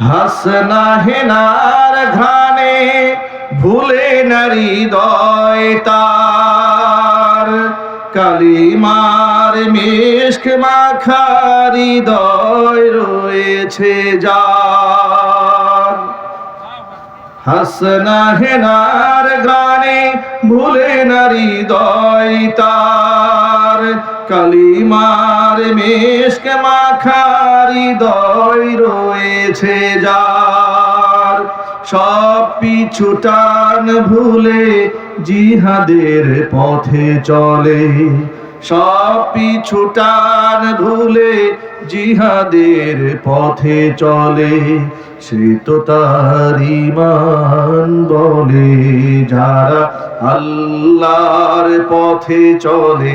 হাসনা হেনার ঘানে ভুলে নারী দয় তার। কালিমার মেশক মাখারি দয় রয়েছে যার। হাসনা হেনার গানে ভুলে নারী দয় তার। কালিমার মেশক মাখারি দয় রয়েছে যার। সব পিছু টান ভুলে জিহাদের পথে চলে। সব পিছু টান ভুলে জিহাদের পথে চলে। সে তো তার ইমান বলে, যারা আল্লাহর পথে চলে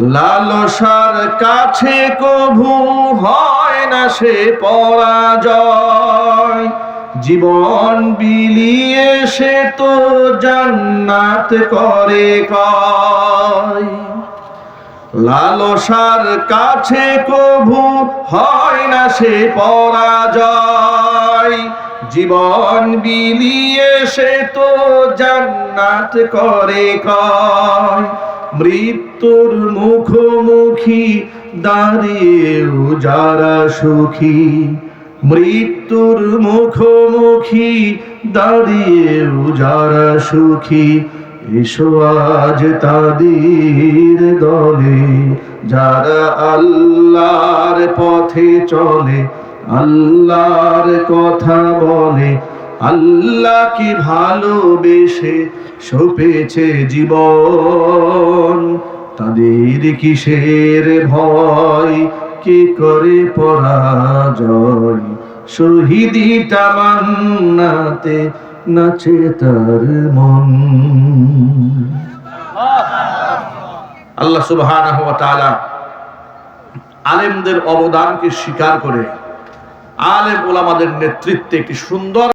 লালসার কাছে কভু হয় না সে পরাজয়। জীবন বিলিয়ে সে তো জান্নাত করে কয় লালসার কাছে কভু হয় না সে পরাজয়। জীবন বিলিয়ে সে তো জান্নাত করে কয় মৃত্যুর মুখোমুখি দাঁড়িয়েও যারা সুখী। মৃত্যুর মুখোমুখি দাঁড়িয়েও যারা সুখী। এসো আজ তাদের দলে, যারা আল্লাহর পথে চলে, আল্লাহর কথা বলে আল্লাহকে ভালোবেসে সপেছে জীবন? তাদের কিসের ভয়? কে করে পরাজয়? শহীদি তামান্নাতে নাচে তার মন। আল্লাহ সুবহানাহু ওয়া তাআলা আলেমদের অবদানকে স্বীকার করে, আলেম ওলামাদের নেতৃত্বে একটি সুন্দর